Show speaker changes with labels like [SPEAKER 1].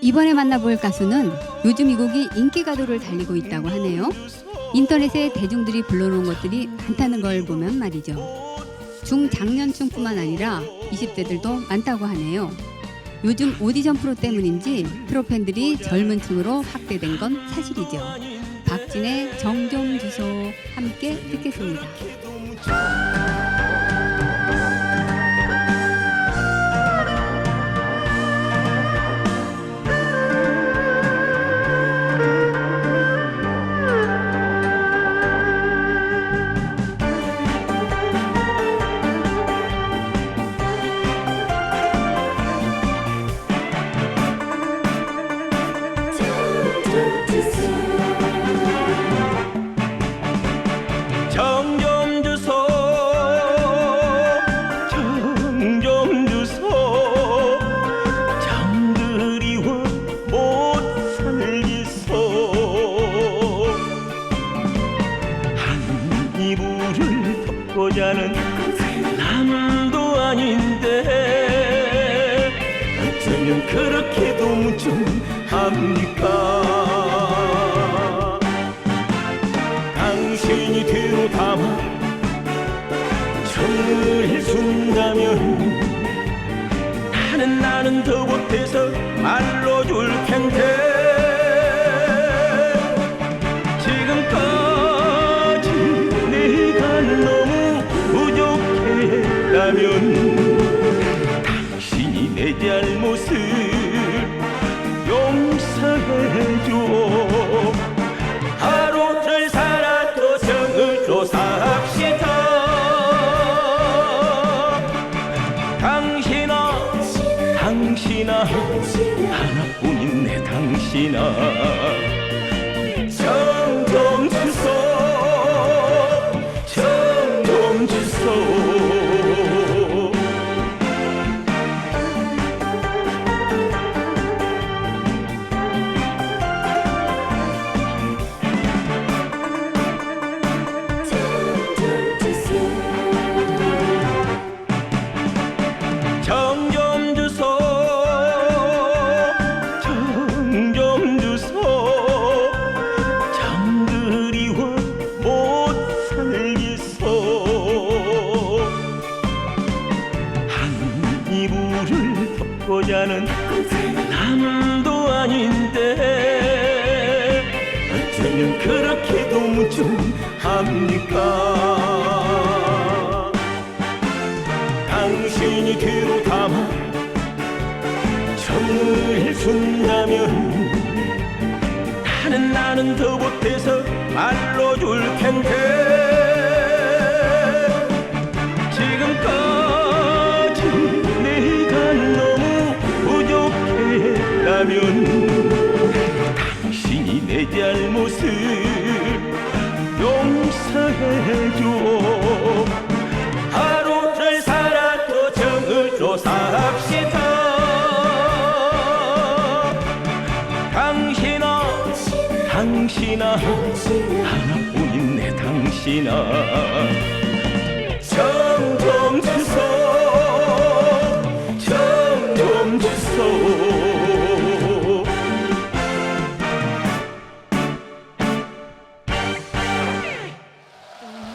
[SPEAKER 1] 이번에 만나볼 가수는 요즘 이 곡이 인기 가도를 달리고 있다고 하네요. 인터넷에 대중들이 불러놓은 것들이 많다는 걸 보면 말이죠. 중장년층뿐만 아니라 20대들도 많다고 하네요. 요즘 오디션 프로 때문인지 프로 팬들이 젊은 층으로 확대된 건 사실이죠. 박진의 정좀 주소 함께 듣겠습니다.
[SPEAKER 2] 고 자는 남도 아닌데. 어쩌면 그렇게도 무좀합니까? 당신이 뒤로 담아 정을 준다면 나는 나는 더 못해서 말로 줄 텐데. 지금까 당신아 당신아 하나뿐인 내 당신아 이불을 덮고 자는 남도 아닌데. 어쩌면 그렇게도 무좀합니까? 당신이 뒤로 담아 정을 준다면 나는 나는 더 못해서 말로 줄 텐데 당신아 하나뿐인 내 당신아